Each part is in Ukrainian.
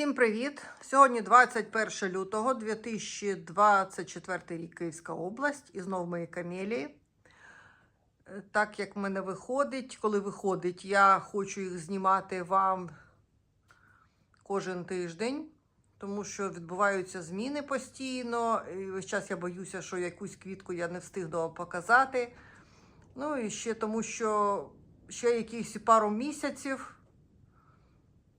Всім привіт! Сьогодні 21 лютого 2024 рік Київська область і знов мої камелії. Так як в мене виходить, коли виходить, я хочу їх знімати вам кожен тиждень, тому що відбуваються зміни постійно. І весь час я боюся, що якусь квітку я не встигну показати. Ну і ще тому, що ще якісь пару місяців.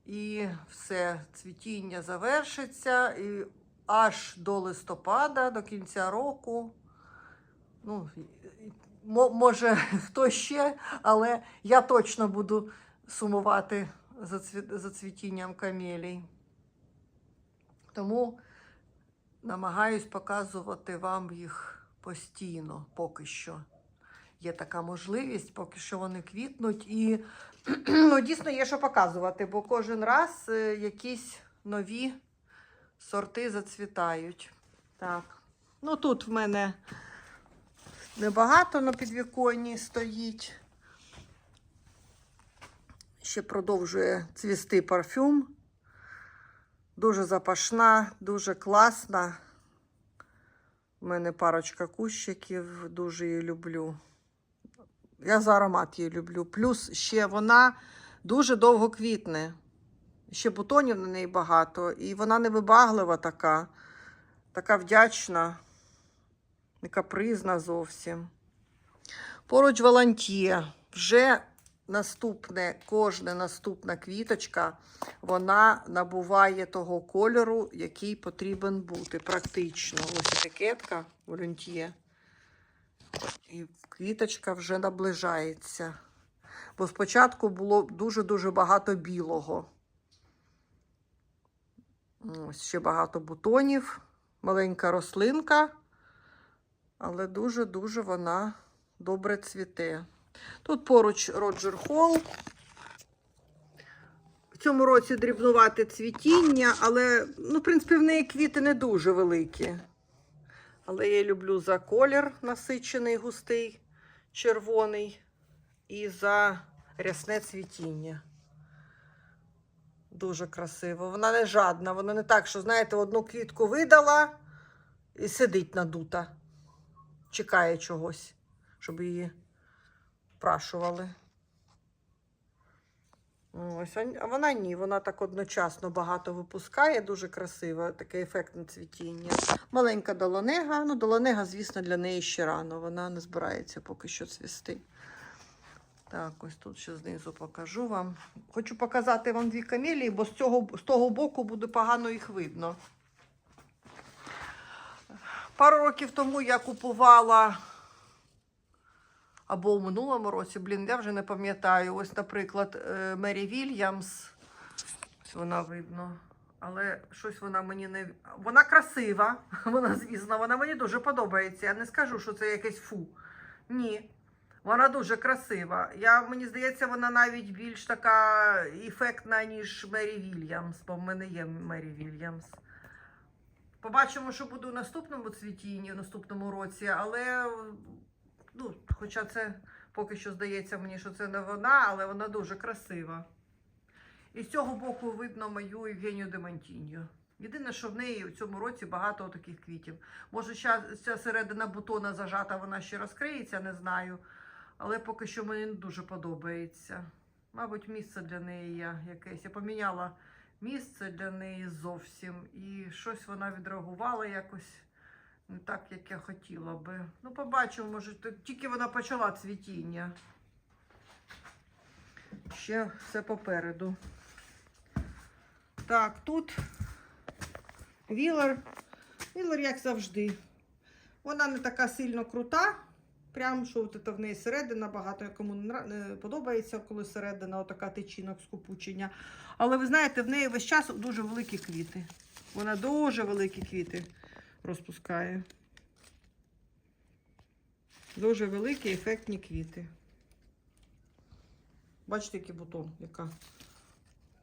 І все, цвітіння завершиться. І аж до листопада, до кінця року. Ну, може, хто ще, але я точно буду сумувати за, цві- за цвітінням камелій. Тому намагаюсь показувати вам їх постійно поки що. Є така можливість, поки що вони квітнуть. І ну, дійсно є що показувати, бо кожен раз е, якісь нові сорти зацвітають. Так. Ну тут в мене небагато на підвіконні стоїть. Ще продовжує цвісти парфюм. Дуже запашна, дуже класна. У мене парочка кущиків, дуже її люблю. Я за аромат її люблю. Плюс ще вона дуже довго квітне. Ще бутонів на неї багато. І вона невибаглива така, така вдячна, не капризна зовсім. Поруч Волантія. Вже наступне, кожна наступна квіточка, вона набуває того кольору, який потрібен бути. Практично. Ось етикетка Волантія. І квіточка вже наближається. Бо спочатку було дуже-дуже багато білого. Ось ще багато бутонів, маленька рослинка, але дуже-дуже вона добре цвіте. Тут поруч Роджер Холл. В цьому році дрібнувати цвітіння, але, ну, в принципі, в неї квіти не дуже великі. Але я люблю за колір насичений, густий, червоний і за рясне цвітіння. Дуже красиво. Вона не жадна, вона не так, що, знаєте, одну квітку видала і сидить надута, чекає чогось, щоб її прашували. Ось, а- вона ні, вона так одночасно багато випускає, дуже красива, таке ефектне цвітіння. Маленька долонега. Ну, долонега, звісно, для неї ще рано. Вона не збирається поки що цвісти. Так, ось тут ще знизу покажу вам. Хочу показати вам дві камелії, бо з, цього, з того боку буде погано їх видно. Пару років тому я купувала. Або у минулому році, блін, я вже не пам'ятаю. Ось, наприклад, е, Мері Вільямс. Ось вона видно. Але щось вона мені не. Вона красива, вона, звісно, вона мені дуже подобається. Я не скажу, що це якесь фу. Ні. Вона дуже красива. Я, мені здається, вона навіть більш така ефектна, ніж Мері Вільямс, бо в мене є Мері Вільямс. Побачимо, що буде у наступному цвітінні, у наступному році, але ну, хоча це поки що здається мені, що це не вона, але вона дуже красива. І з цього боку видно мою Євгенію Демантіньо. Єдине, що в неї в цьому році багато таких квітів. Може, ця, середина бутона зажата, вона ще розкриється, не знаю. Але поки що мені не дуже подобається. Мабуть, місце для неї я якесь. Я поміняла місце для неї зовсім. І щось вона відреагувала якось так, як я хотіла би. Ну, побачимо, може, тільки вона почала цвітіння. Ще все попереду. Так, тут Вілер. Вілер, як завжди. Вона не така сильно крута. Прям, що от в неї середина, багато кому не подобається, коли середина отака тичинок скупучення. Але ви знаєте, в неї весь час дуже великі квіти. Вона дуже великі квіти розпускає. Дуже великі ефектні квіти. Бачите, який бутон, яка.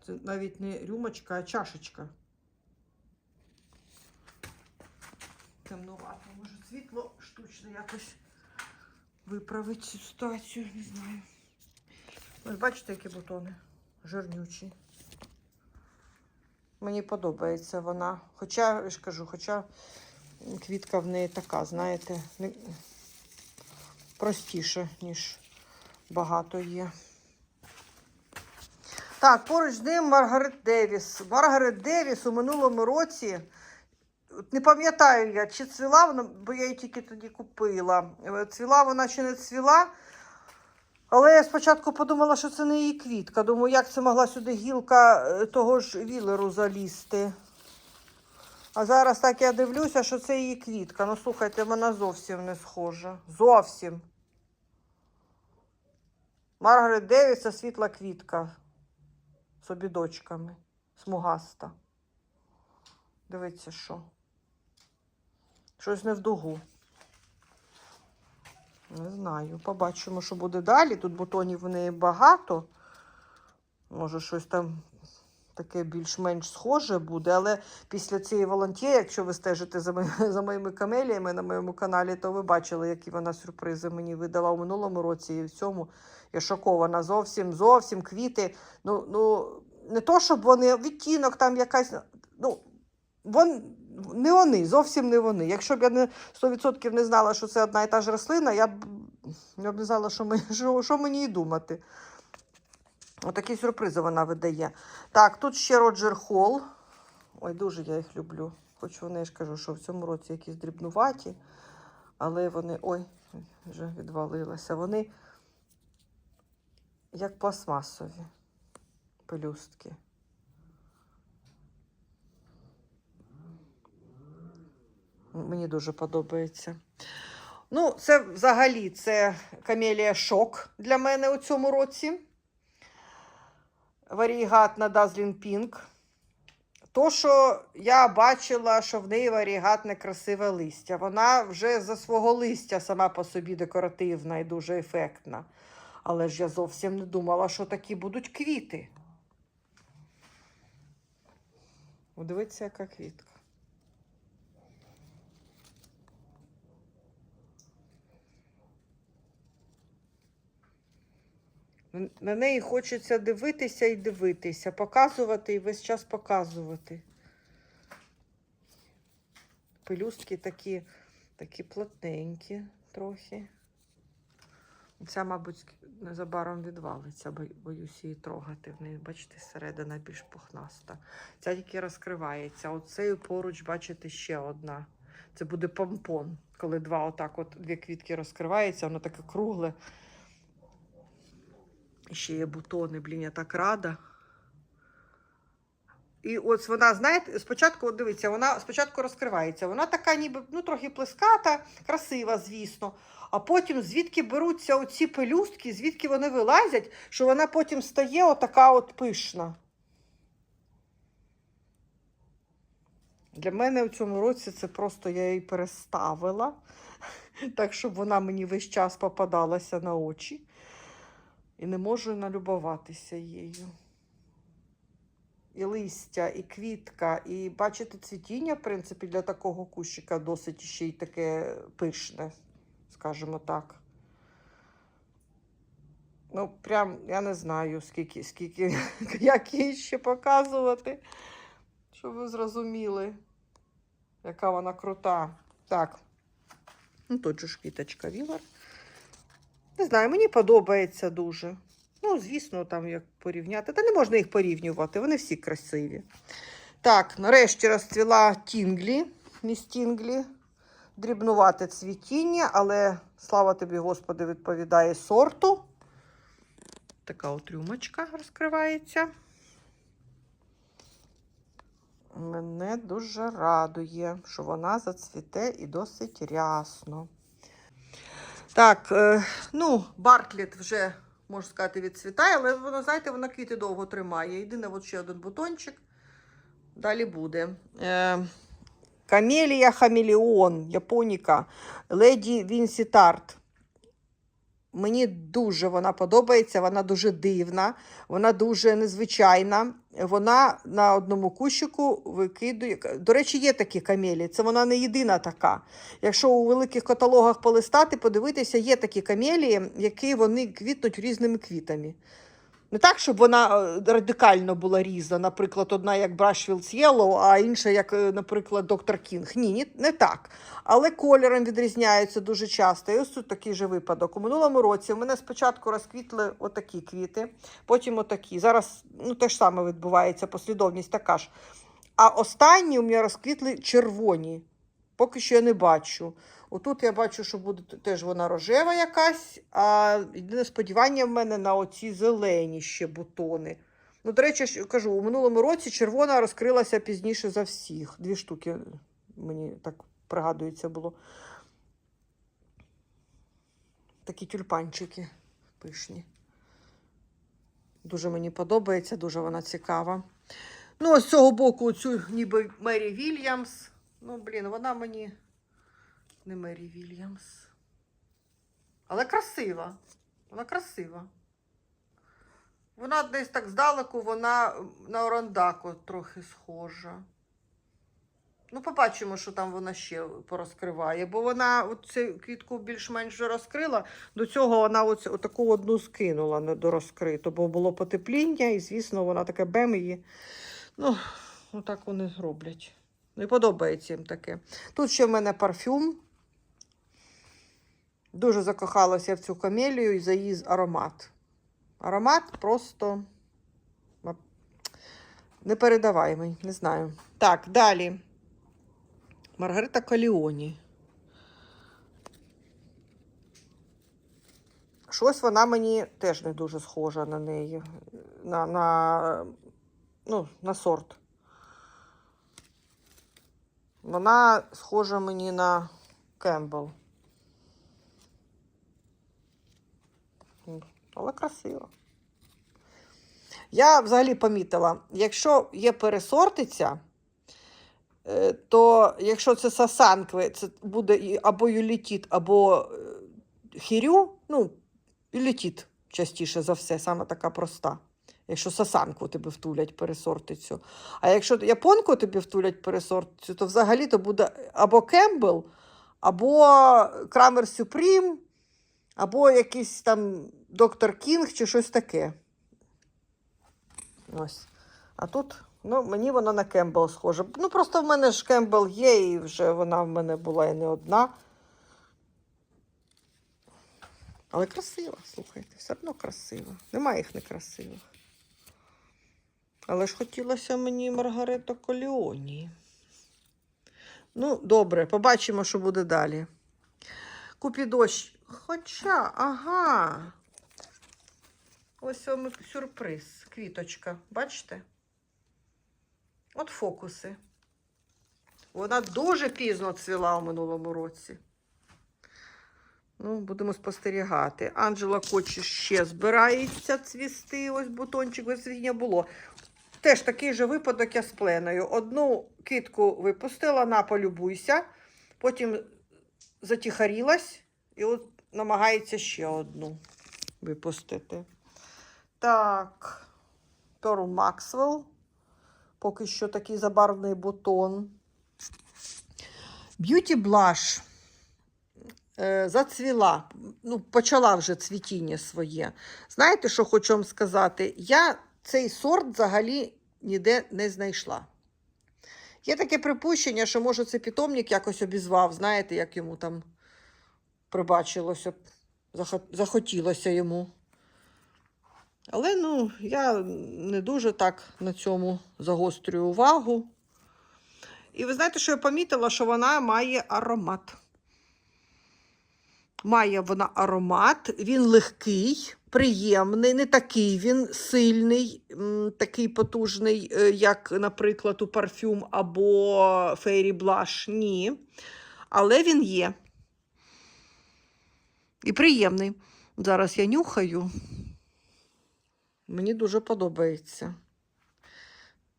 Це навіть не рюмочка, а чашечка. Темнувато. Може, світло штучне якось виправить цю ситуацію, не знаю. Ось бачите, які бутони жирнючі. Мені подобається вона. Хоча, я ж кажу, хоча квітка в неї така, знаєте, не... простіша, ніж багато є. Так, поруч з ним Маргарет Девіс. Маргарет Девіс у минулому році. Не пам'ятаю я, чи цвіла вона, бо я її тільки тоді купила. Е, Цвіла вона чи не цвіла. Але я спочатку подумала, що це не її квітка. Думаю, як це могла сюди гілка е, того ж вілеру залізти. А зараз так я дивлюся, що це її квітка. Ну, слухайте, вона зовсім не схожа. Зовсім. Маргарет Девіс це світла квітка з обідочками. Смугаста. Дивіться, що. Щось не в дугу. Не знаю. Побачимо, що буде далі. Тут бутонів в неї багато. Може, щось там таке більш-менш схоже буде. Але після цієї волонтє, якщо ви стежите за, ми, за моїми камеліями на моєму каналі, то ви бачили, які вона сюрпризи мені видала у минулому році і в цьому. Я шокована зовсім, зовсім квіти. Ну, ну, не то, щоб вони відтінок там якась. Ну, вон, не вони, зовсім не вони. Якщо б я не 100% не знала, що це одна і та ж рослина, я б, я б не знала, що, мені, що, що мені і думати. Отакі сюрпризи вона видає. Так, тут ще Роджер Холл. Ой, дуже я їх люблю. Хоч вони ж кажу, що в цьому році якісь дрібнуваті, але вони. Ой, вже відвалилися. Вони як пластмасові пелюстки. Мені дуже подобається. Ну, це взагалі це камелія шок для мене у цьому році. Варігат на Dazzling Pink. То, що я бачила, що в неї варігатне красиве листя. Вона вже за свого листя сама по собі декоративна і дуже ефектна. Але ж я зовсім не думала, що такі будуть квіти. Дивіться, яка квітка. На неї хочеться дивитися і дивитися, показувати і весь час показувати. Пелюстки такі, такі плотненькі трохи. Ця, мабуть, незабаром відвалиться, бо- боюсь її трогати. В неї, бачите, середина більш пухнаста. Ця тільки розкривається. Оцею поруч, бачите, ще одна. Це буде помпон, коли два отак от дві квітки розкриваються, воно таке кругле. Ще є бутони, блін, я так рада. І ось вона, знаєте, спочатку, от дивіться, вона спочатку розкривається. Вона така, ніби ну, трохи плеската, красива, звісно. А потім звідки беруться оці пелюстки, звідки вони вилазять, що вона потім стає отака от пишна. Для мене в цьому році це просто я її переставила, так, щоб вона мені весь час попадалася на очі. І не можу налюбуватися її. І листя, і квітка, і бачите, цвітіння, в принципі, для такого кущика досить ще й таке пишне, скажімо так. Ну, прям я не знаю, скільки, скільки, як її ще показувати, щоб ви зрозуміли, яка вона крута. Так. Ну, тут же ж квіточка Вілар. Не знаю, мені подобається дуже. Ну, звісно, там як порівняти. Та не можна їх порівнювати, вони всі красиві. Так, нарешті розцвіла Тінглі, міс. Дрібнувате цвітіння, але слава тобі, Господи, відповідає сорту. Така от рюмочка розкривається. Мене дуже радує, що вона зацвіте і досить рясно. Так, е, ну, Бартлет вже, можна сказати, відцвітає, але вона, знаєте, вона квіти довго тримає. Єдине, от ще один бутончик. Далі буде. Е, Камелія Хамелеон, Японіка, Леді Вінсі Тарт. Мені дуже вона подобається, вона дуже дивна, вона дуже незвичайна. Вона на одному кущику викидує. До речі, є такі камелі, це вона не єдина така. Якщо у великих каталогах полистати, подивитися, є такі камелії, які вони квітнуть різними квітами. Не так, щоб вона е, радикально була різна, наприклад, одна як Brushfields Yellow, а інша як, е, наприклад, Доктор Кінг. Ні, ні, не так. Але кольором відрізняються дуже часто. І ось тут такий же випадок. У минулому році у мене спочатку розквітли отакі квіти, потім отакі. Зараз ну, те ж саме відбувається, послідовність така ж. А останні у мене розквітли червоні. Поки що я не бачу. Отут я бачу, що буде теж вона рожева якась, а єдине сподівання в мене на оці зелені ще бутони. Ну, до речі, кажу, у минулому році червона розкрилася пізніше за всіх. Дві штуки мені так пригадується було. Такі тюльпанчики пишні. Дуже мені подобається, дуже вона цікава. Ну, ось з цього боку, цю ніби Мері Вільямс. Ну, блін, вона мені не Мері Вільямс. Але красива. Вона красива. Вона десь так здалеку, вона на Орандако трохи схожа. Ну, побачимо, що там вона ще порозкриває, бо вона цю квітку більш-менш вже розкрила. До цього вона ось таку одну скинула не до розкриту, бо було потепління, і, звісно, вона таке бем її. Ну, отак вони роблять. Не подобається їм таке. Тут ще в мене парфюм. Дуже закохалася в цю камелію і за її аромат. Аромат просто ва- непередаваємий, не знаю. Так, далі. Маргарита Каліоні. Щось вона мені теж не дуже схожа на неї. На, на, ну, на сорт. Вона схожа мені на Кембл. Але красиво. Я взагалі помітила, якщо є пересортиця, е, то якщо це сасанкви, це буде або юлітіт, або е, хірю, ну, юлітіт частіше за все, саме така проста. Якщо сасанку тебе втулять пересортицю. А якщо японку тобі втулять пересортицю, то взагалі то буде або Кембл, або Крамер Сюпрім, або якийсь там доктор Кінг чи щось таке. Ось. А тут, ну, мені вона на Кембл схожа. Ну, просто в мене ж Кембл є, і вже вона в мене була і не одна. Але красива, слухайте, все одно красива. Немає їх некрасивих. Але ж хотілося мені Маргарета Коліоні. Ну, добре, побачимо, що буде далі. Купідощ. Хоча, ага. Ось вам сюрприз. Квіточка. Бачите? От фокуси. Вона дуже пізно цвіла у минулому році. Ну, будемо спостерігати. Анджела Кочі ще збирається цвісти. Ось бутончик, цвітіння було. Теж такий же випадок я з пленою. Одну китку випустила, на полюбуйся, потім затіхарілась і от намагається ще одну випустити. Так, Перл Максвелл. Поки що такий забарвний бутон. Б'юті Blush е, зацвіла, ну, почала вже цвітіння своє. Знаєте, що хочу вам сказати? Я цей сорт взагалі ніде не знайшла. Є таке припущення, що, може, це питомник якось обізвав, знаєте, як йому там прибачилося, захотілося йому. Але ну, я не дуже так на цьому загострюю увагу. І ви знаєте, що я помітила, що вона має аромат. Має вона аромат, він легкий, приємний, не такий він сильний, такий потужний, е, як, наприклад, у парфюм або Fairy Blush. Ні. Але він є. І приємний. Зараз я нюхаю. Мені дуже подобається.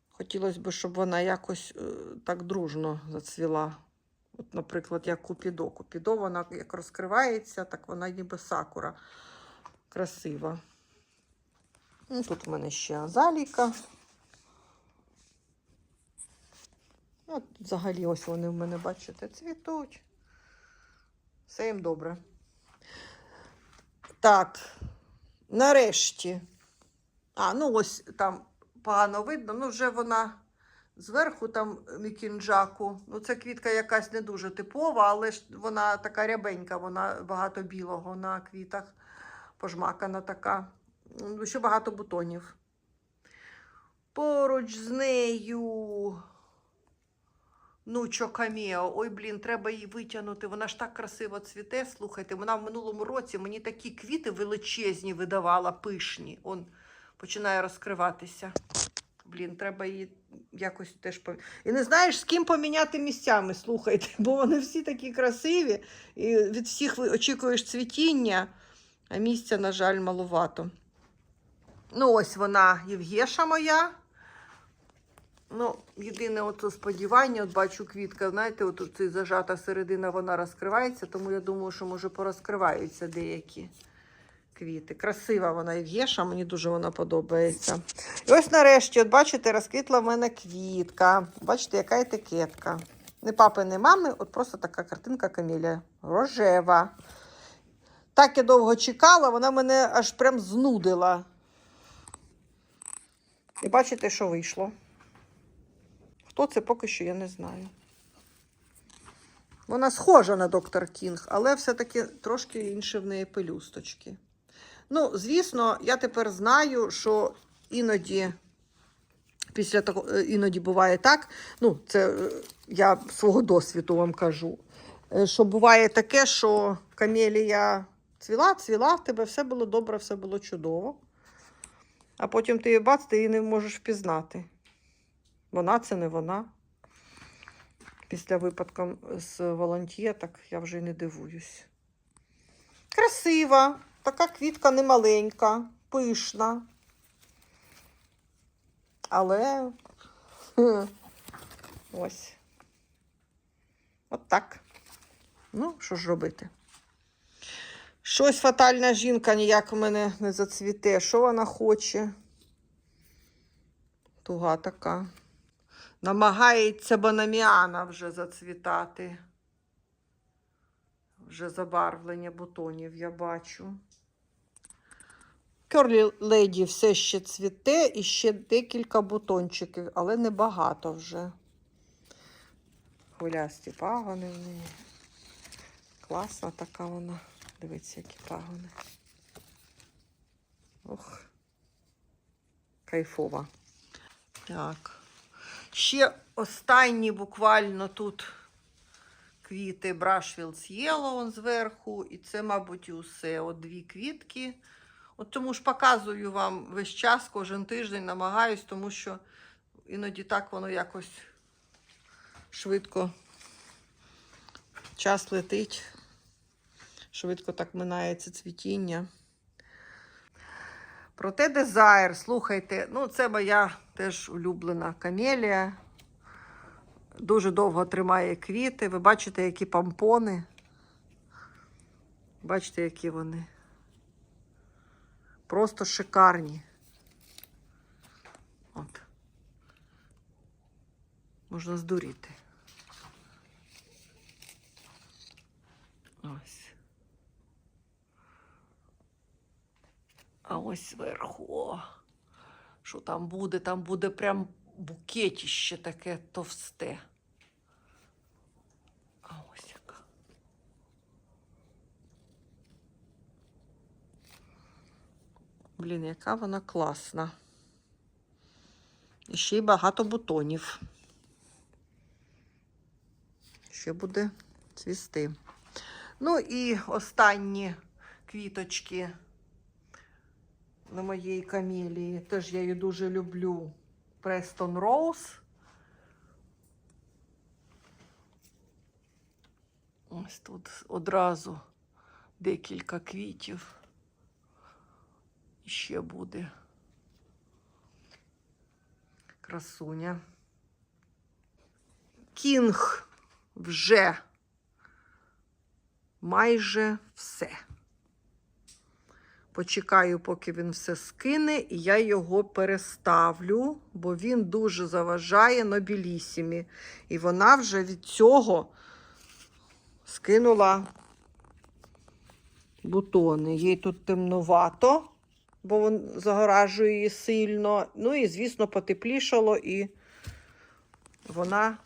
Хотілося б, щоб вона якось е, так дружно зацвіла. От, наприклад, як Купідо. Купідо, вона як розкривається, так вона ніби сакура. Красива. Ну, тут в мене ще азаліка. От, взагалі, ось вони в мене, бачите, цвітуть. Все їм добре. Так, нарешті А, ну ось там погано видно. Ну, вже вона зверху там мікінджаку. Ну, це квітка якась не дуже типова, але ж вона така рябенька, вона багато білого на квітах. Пожмакана така. Ну, Ще багато бутонів. Поруч з нею. Ну, Чокаміо. Ой, блін, треба її витягнути. Вона ж так красиво цвіте. Слухайте, вона в минулому році мені такі квіти величезні видавала, пишні. Он починає розкриватися. Блін, треба її якось теж пом... І не знаєш, з ким поміняти місцями, слухайте, бо вони всі такі красиві, і від всіх очікуєш цвітіння, а місця, на жаль, малувато. Ну, ось вона, Євгеша моя. Ну, єдине от сподівання, от бачу квітка, знаєте, от цей зажата середина, вона розкривається, тому я думаю, що може порозкриваються деякі квіти. Красива вона Євгеша, мені дуже вона подобається. І ось нарешті, от бачите, розквітла в мене квітка. Бачите, яка етикетка. Не папи, не мами, от просто така картинка камілія. Рожева. Так я довго чекала, вона мене аж прям знудила. І бачите, що вийшло. Хто це поки що я не знаю. Вона схожа на доктор Кінг, але все-таки трошки інше в неї пелюсточки. Ну, звісно, я тепер знаю, що іноді, після того, е, іноді буває так, ну, це е, я свого досвіду вам кажу, е, що буває таке, що камелія цвіла, цвіла, в тебе все було добре, все було чудово. А потім ти її бац, ти її не можеш впізнати. Вона це не вона. Після випадку з волонтє, так я вже й не дивуюсь. Красива, така квітка немаленька, пишна. Але ось. От так. Ну, що ж робити? Щось фатальна жінка ніяк в мене не зацвіте. Що вона хоче? Туга така. Намагається банаміана вже зацвітати. Вже забарвлення бутонів я бачу. Керлі леді все ще цвіте і ще декілька бутончиків, але небагато вже. Хвилясті пагони в неї. Класна така вона. Дивіться, які пагони. Ох. Кайфова. Так. Ще останні буквально тут квіти Yellow он зверху. І це, мабуть, усе. От дві квітки. От тому ж показую вам весь час, кожен тиждень намагаюсь, тому що іноді так воно якось швидко час летить. Швидко так минається цвітіння. Проте дизайр, слухайте, ну це моя теж улюблена камелія. Дуже довго тримає квіти. Ви бачите, які помпони. Бачите, які вони. Просто шикарні. От. Можна здуріти. А ось зверху. Що там буде? Там буде прям букетіще таке товсте. А ось яка. Блін, яка вона класна. І ще й багато бутонів. Ще буде цвісти. Ну і останні квіточки на моїй камелії. Теж я її дуже люблю. Престон Роуз. Ось тут одразу декілька квітів. І ще буде красуня. Кінг вже майже все. Почекаю, поки він все скине, і я його переставлю, бо він дуже заважає нобілісімі. І вона вже від цього скинула бутони. Їй тут темнувато. бо він загоражує її сильно. Ну і, звісно, потеплішало, і вона.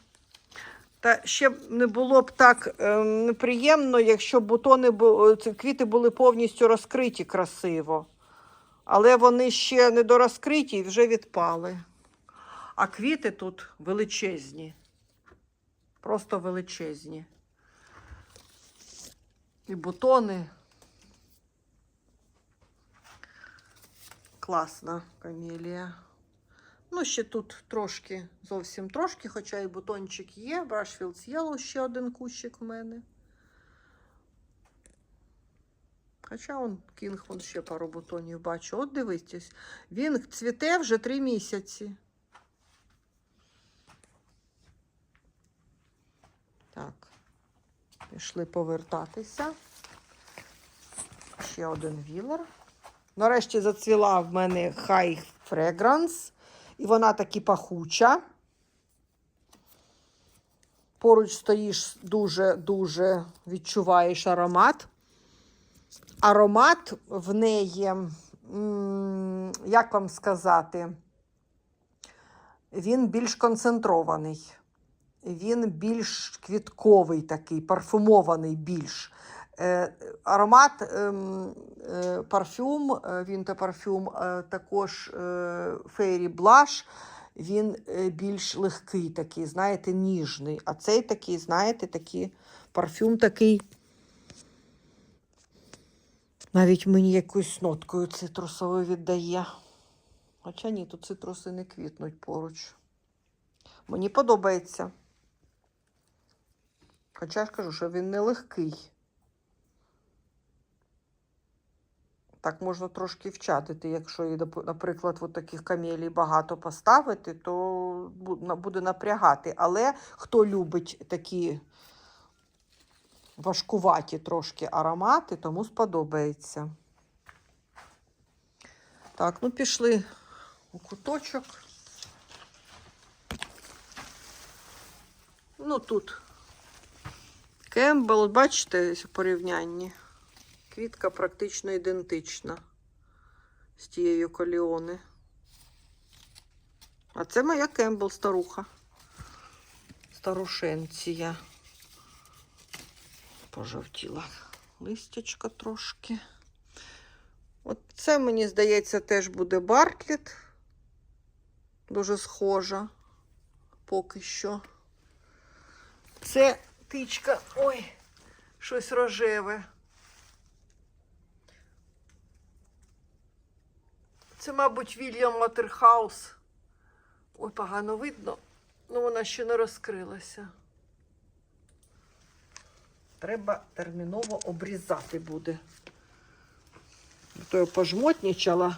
Та ще б не було б так е, неприємно, якщо бутони бу- ці квіти були повністю розкриті красиво. Але вони ще не дорозкриті і вже відпали. А квіти тут величезні. Просто величезні. І бутони. Класна камелія. Ну, ще тут трошки, зовсім трошки, хоча і бутончик є. Брашфілдс Yellow ще один кущик в мене. Хоча он кінг, вон ще пару бутонів бачу. От дивитесь, він цвіте вже три місяці. Так, пішли повертатися. Ще один вілер. Нарешті зацвіла в мене High Fragrance. І вона таки пахуча. Поруч стоїш дуже-дуже відчуваєш аромат. Аромат в неї, як вам сказати, він більш концентрований. Він більш квітковий такий, парфумований більш. Е, аромат ем, е, парфюм, е, він та парфюм, також Fairy Blush, він більш легкий такий, знаєте, ніжний. А цей такий, знаєте, такий парфюм такий. Навіть мені якоюсь ноткою цитрусовою віддає. Хоча ні, тут цитруси не квітнуть поруч. Мені подобається. Хоча я ж кажу, що він не легкий. Так можна трошки вчатити. Якщо, доп- наприклад, от таких камелій багато поставити, то буде напрягати. Але хто любить такі важкуваті трошки аромати, тому сподобається. Так, ну пішли у куточок. Ну тут Кембл, бачите, у порівнянні. Квітка практично ідентична з тією коліони. А це моя Кембл старуха. Старушенція. Пожовтіла листячка трошки. От це, мені здається, теж буде Бартлет. Дуже схожа поки що. Це тичка. Ой, щось рожеве. Це, мабуть, Вільям Матерхаус. Ой, погано видно. Ну, вона ще не розкрилася. Треба терміново обрізати буде. То я пожмотнічала,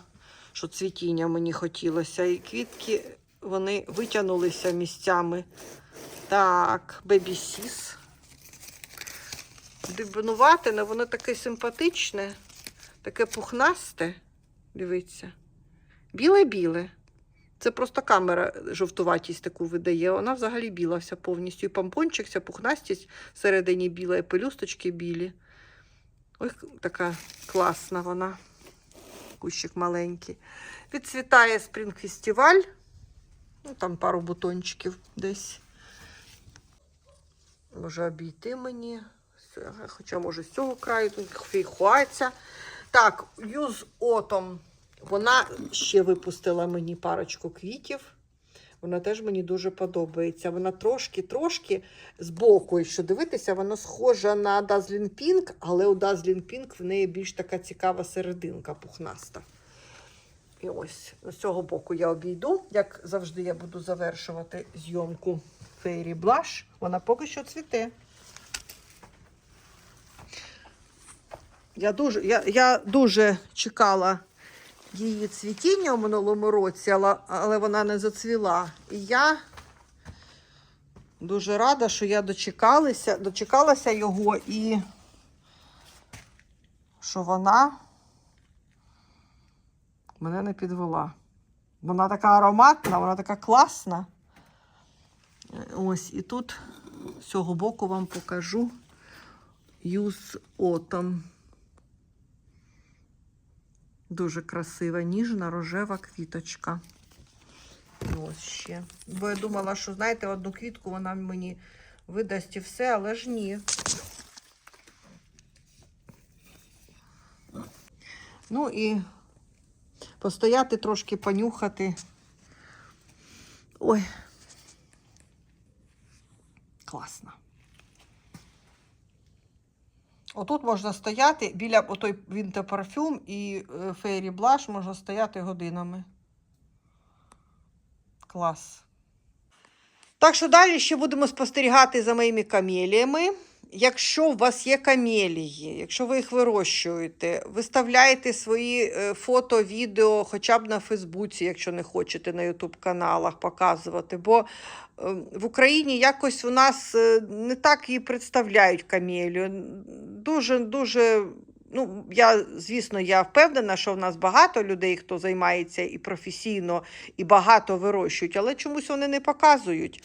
що цвітіння мені хотілося. І квітки вони витягнулися місцями. Так, Бебі Сіс. Але воно таке симпатичне, таке пухнасте. Дивіться. Біле-біле. Це просто камера жовтуватість таку видає. Вона взагалі біла вся повністю. І помпончик, вся пухнастість всередині біла, і пелюсточки білі. Ой, така класна вона. Кущик маленький. Відцвітає Спрінг Фестиваль. Ну, там пару бутончиків десь. Може обійти мені. Хоча, може, з цього краю тут фейхуається. Так, Юз Autumn. Вона ще випустила мені парочку квітів. Вона теж мені дуже подобається. Вона трошки-трошки збоку, якщо дивитися, вона схожа на Dazzling Pink, але у Dazzling Pink в неї більш така цікава серединка пухнаста. І ось з цього боку я обійду. Як завжди, я буду завершувати зйомку Fairy Blush. Вона поки що цвіте. Я дуже, я, я дуже чекала її цвітіння у минулому році, але, але вона не зацвіла. І я дуже рада, що я дочекалася, дочекалася його і що вона мене не підвела. Вона така ароматна, вона така класна. Ось, і тут з цього боку вам покажу Use Autumn. Дуже красива, ніжна рожева квіточка. І Ось ще. Бо я думала, що, знаєте, одну квітку вона мені видасть і все, але ж ні. Ну і постояти трошки, понюхати. Ой. Класно. Отут можна стояти біля отой Winter Parfum і фейрі Fairy Blush можна стояти годинами. Клас. Так що далі ще будемо спостерігати за моїми камеліями. Якщо у вас є камелії, якщо ви їх вирощуєте, виставляйте свої е, фото, відео хоча б на Фейсбуці, якщо не хочете на Ютуб каналах показувати. Бо е, в Україні якось у нас е, не так її представляють камелію. Дуже, дуже. Ну, я, звісно, я впевнена, що в нас багато людей, хто займається і професійно, і багато вирощують, але чомусь вони не показують.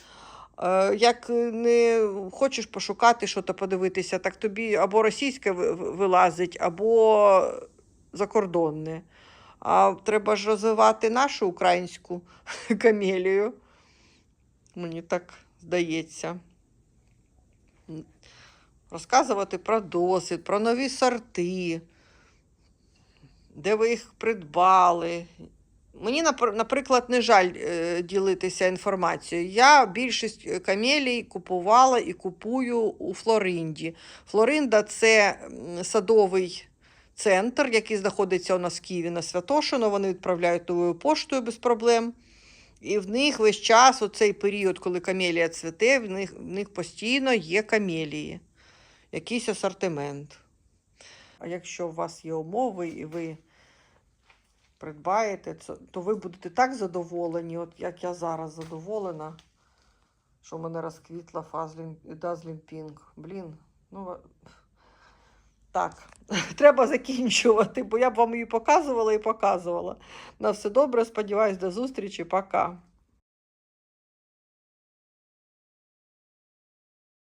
Е, Як не хочеш пошукати щось подивитися, так тобі або російське ви- ви- вилазить, або закордонне. А треба ж розвивати нашу українську камелію. Мені так здається. Розказувати про досвід, про нові сорти, де ви їх придбали. Мені, наприклад, не жаль е, ділитися інформацією. Я більшість е, камелій купувала і купую у Флоринді. Флоринда це садовий центр, який знаходиться у нас в Києві на Святошино. Вони відправляють новою поштою без проблем. І в них весь час, у цей період, коли камелія цвіте, в них, в них постійно є камелії, якийсь асортимент. А якщо у вас є умови і ви придбаєте, то ви будете так задоволені, от як я зараз задоволена, що в мене розквітла Дазлін Пінк. Блін, ну так, треба закінчувати, бо я б вам її показувала і показувала. На все добре, сподіваюсь, до зустрічі, пока.